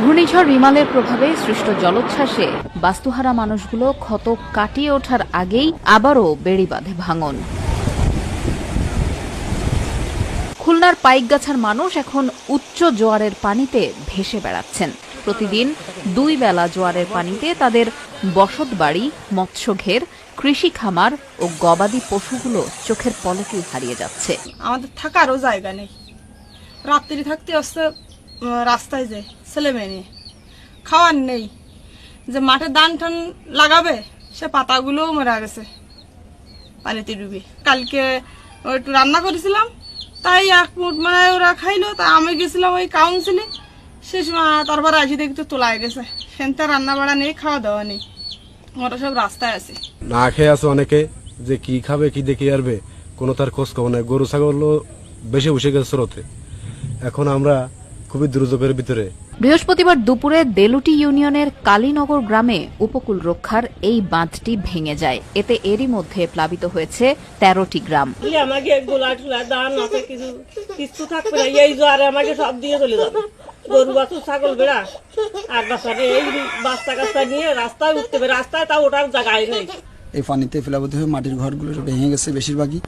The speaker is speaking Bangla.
ঘূর্ণিঝড় প্রভাবে সৃষ্ট জলোচ্ছ্বাসে বাস্তুহারা মানুষগুলো ক্ষত কাটিয়ে ওঠার আগেই আবারও বেড়ি বাঁধে ভাঙন। খুলনার পাইকগাছার মানুষ এখন উচ্চ জোয়ারের পানিতে ভেসে বেড়াচ্ছেন। প্রতিদিন দুই বেলা জোয়ারের পানিতে তাদের বসতবাড়ি, মৎস্যঘের কৃষি খামার ও গবাদি পশুগুলো চোখের পলকেই হারিয়ে যাচ্ছে। আমাদের থাকারও জায়গা নেই। রাত্রি থাকতে আসতে রাস্তায় যায় ছেলে মেয়ে নিয়ে। খাওয়ার নেই। যে মাঠে ধান টান লাগাবে, সে পাতাগুলোও মারা গেছে। পানিতে ডুবে। কালকে একটু রান্না করেছিলাম, তাই এক মুঠ মানে ওরা খাইলো, তা আমি গেছিলাম ওই কাউন্সিলে সে সময় তারপর আসি দেখি তো তোলা গেছে। সেনতে রান্না বাড়া নেই খাওয়া দাওয়া নেই। ওরা সব রাস্তায় আছে। না খেয়ে আছে অনেকে? যে কি খাবে কি দেখে আরবে কোনো তার খোঁজ খবর নাই। গরু ছাগলও বেশি বসে গেছে স্রোতে। এখন আমরা খুবই দুর্যোগের ভিতরে। বৃহস্পতিবার দুপুরে দেলুটি ইউনিয়নের কালীনগর গ্রামে উপকূল রক্ষার এই বাঁধটি ভেঙে যায়। এতে এরই মধ্যে প্লাবিত হয়েছে তেরোটি গ্রাম। আমাকে গোলা টুলা দান কিছু কিছু থাকবে না। এই জোয়ারে আমাকে সব দিয়ে চলে যাবে। গরু বাছুর, ছাগল বেড়া আর বাসাকে এই বাচ্চা কাচ্চা নিয়ে রাস্তায় উঠতে হবে। রাস্তায় তা ওটার জায়গায় নেই। এই পানিতে ফেলাবদ্ধ হয়ে মাটির ঘরগুলো ভেঙে গেছে বেশিরভাগই।